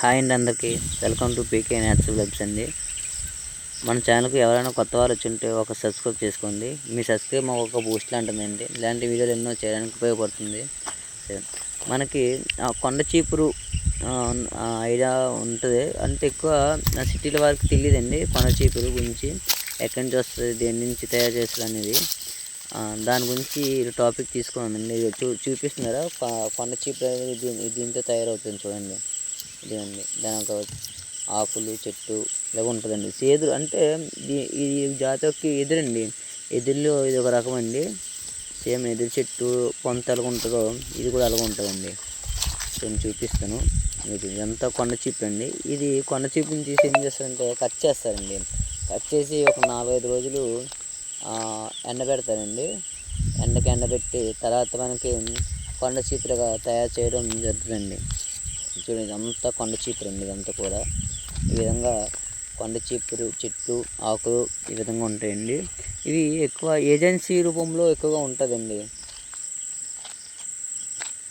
Hi అండి అందరికీ. Welcome to PK natural webs అండి మన ఛానల్కి ఎవరైనా కొత్త వారు వచ్చి ఒక సబ్స్క్రైబ్ చేసుకోండి. మీ సబ్స్క్రైబ్ మాకు ఒక బూస్ట్ లాంటిదండి ఇలాంటి వీడియోలు ఎన్నో చేయడానికి ఉపయోగపడుతుంది. మనకి కొండ చీపురు ఐడియా ఉంటుంది. అంటే ఎక్కువ సిటీల వారికి తెలియదండి కొండ చీపురు గురించి. ఎక్కడి నుంచి వస్తుంది దేని నుంచి తయారు చేస్తుంది అనేది. దాని గురించి టాపిక్ తీసుకున్నామండి చూ చూపిస్తున్నారా? కొండ చీపురు అనేది దీంతో తయారవుతుంది చూడండి. ఇదండి దాని ఒక ఆకులు చెట్టు ఇలా ఉంటుందండి. సేదురు అంటే ఈ జాతకి ఎదురండి. ఎదురులో ఇది ఒక రకం అండి. సేమ్ ఎదురు చెట్టు కొంత ఎలాగ ఉంటుందో ఇది కూడా అలాగ ఉంటుందండి. నేను చూపిస్తాను. మీకు ఇదంతా కొండ చీపు అండి. ఇది కొండ చీపుని తీసి ఏం చేస్తారంటే కట్ చేస్తారండి. కట్ చేసి ఒక నాలుగైదు రోజులు ఎండబెడతారండి ఎండకి ఎండబెట్టి తర్వాత మనకి కొండ చీపులుగా తయారు చేయడం జరుగుతుందండి. చూడండి ఇదంతా కొండ చీపురు అండి ఇదంతా కూడా. ఈ విధంగా కొండ చీపురు చెట్టు ఆకులు ఈ విధంగా ఉంటాయండి. ఇవి ఎక్కువ ఏజెన్సీ రూపంలో ఎక్కువగా ఉంటుందండి.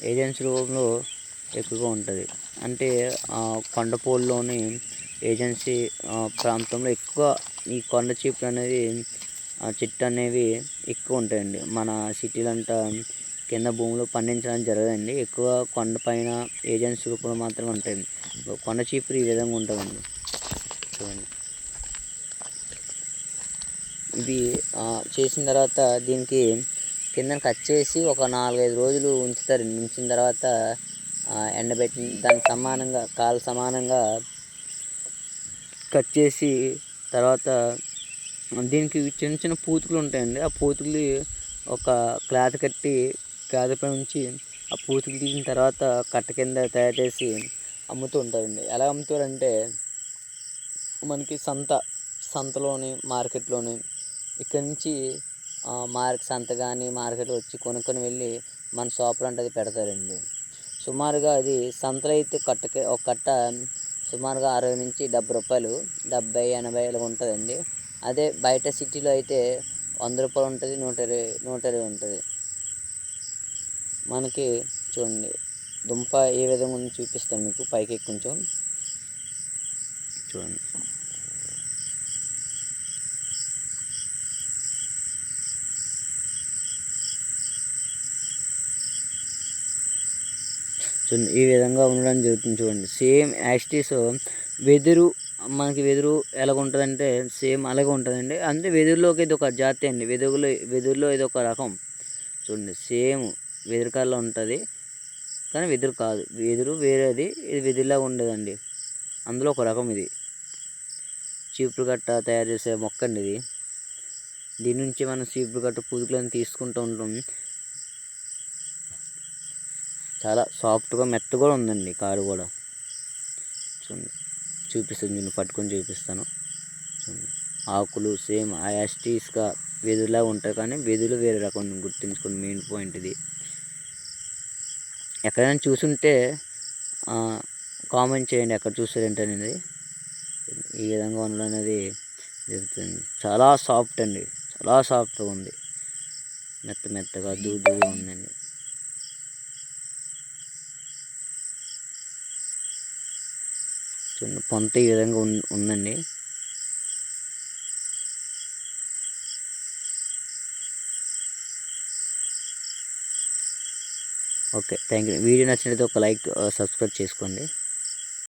ఏజెన్సీ రూపంలో ఎక్కువగా ఉంటుంది. అంటే కొండపోల్లోని ఏజెన్సీ ప్రాంతంలో ఎక్కువ ఈ కొండ చీపులు అనేది చెట్టు అనేవి ఎక్కువ ఉంటాయండి. మన సిటీలంతా కింద భూమిలో పండించడం జరగదండి. ఎక్కువ కొండపైన ఏజెన్సీ రూపంలో మాత్రమే ఉంటుంది కొండ చీపురు ఈ విధంగా ఉంటుందండి. చూడండి. ఇది చేసిన తర్వాత దీనికి కింద కట్ చేసి ఒక నాలుగైదు రోజులు ఉంచుతారు. ఉంచిన తర్వాత ఎండబెట్టి దానికి సమానంగా కాలు సమానంగా కట్ చేసి తర్వాత దీనికి చిన్న చిన్న పూతుకులు ఉంటాయండి. ఆ పూతుకులు ఒక క్లాత్ కట్టి గాదిపై ఉంచి ఆ పూతులు తీసిన తర్వాత కట్ట కింద తయారు చేసి అమ్ముతూ ఉంటారండి. ఎలా అమ్ముతారంటే మనకి సంత సంతలోని మార్కెట్లోని ఇక్కడి నుంచి మార్కెట్ సంత కానీ మార్కెట్ వచ్చి కొనుక్కొని వెళ్ళి మన షాప్లో అంటే అది పెడతారండి. సుమారుగా అది సంతలో అయితే కట్టకి ఒక కట్ట సుమారుగా అరవై నుంచి డెబ్బై రూపాయలు డెబ్బై ఎనభై ఇలా ఉంటుందండి. అదే బయట సిటీలో అయితే వంద రూపాయలు ఉంటుంది నూట ఇరవై నూట ఇరవై ఉంటుంది. మనకి చూడండి దుంప ఏ విధంగా ఉందో చూపిస్తాను మీకు పైకి కొంచెం. చూడండి. చూడండి ఈ విధంగా ఉండడం జరుగుతుంది చూడండి. సేమ్ యాస్టీస్ వెదురు మనకి వెదురు ఎలాగ ఉంటుందంటే సేమ్ అలాగే ఉంటుందండి. అంటే వెదురులోకి ఇది ఒక జాతి అండి. వెదురులో వెదురులో ఇది ఒక రకం. చూడండి సేమ్ వెదురు కలర్లో ఉంటుంది. కానీ వెదురు కాదు. వెదురు వేరేది ఇది వెదురులా ఉండదండి. అందులో ఒక రకం ఇది. చీపురు కట్ట తయారు చేసే మొక్క అండి ఇది. దీని నుంచి మనం చీపురు కట్ట పుదుకులను తీసుకుంటూ ఉంటాం. చాలా సాఫ్ట్గా మెత్త కూడా ఉందండి కారు కూడా. చూడండి. చూపిస్తుంది నేను పట్టుకొని చూపిస్తాను. చూడండి. ఆకులు సేమ్ ఆ యాస్టీస్గా వెదురులా ఉంటాయి. కానీ వెదురు వేరే రకం గుర్తుంచుకోండి. మెయిన్ పాయింట్ ఇది. ఎక్కడైనా చూసుంటే కామెంట్ చేయండి ఎక్కడ చూసారంటే ఏంటనేది ఈ విధంగా ఉండడం అనేది జరుగుతుంది. చాలా సాఫ్ట్ అండి. చాలా సాఫ్ట్గా ఉంది. మెత్త మెత్తగా దూదుగా ఉందండి. చూడండి పొంత ఈ విధంగా ఉందండి. ఓకే థ్యాంక్ యూ వీడియో నచ్చినట్లయితే ఒక లైక్ సబ్స్క్రైబ్ చేసుకోండి.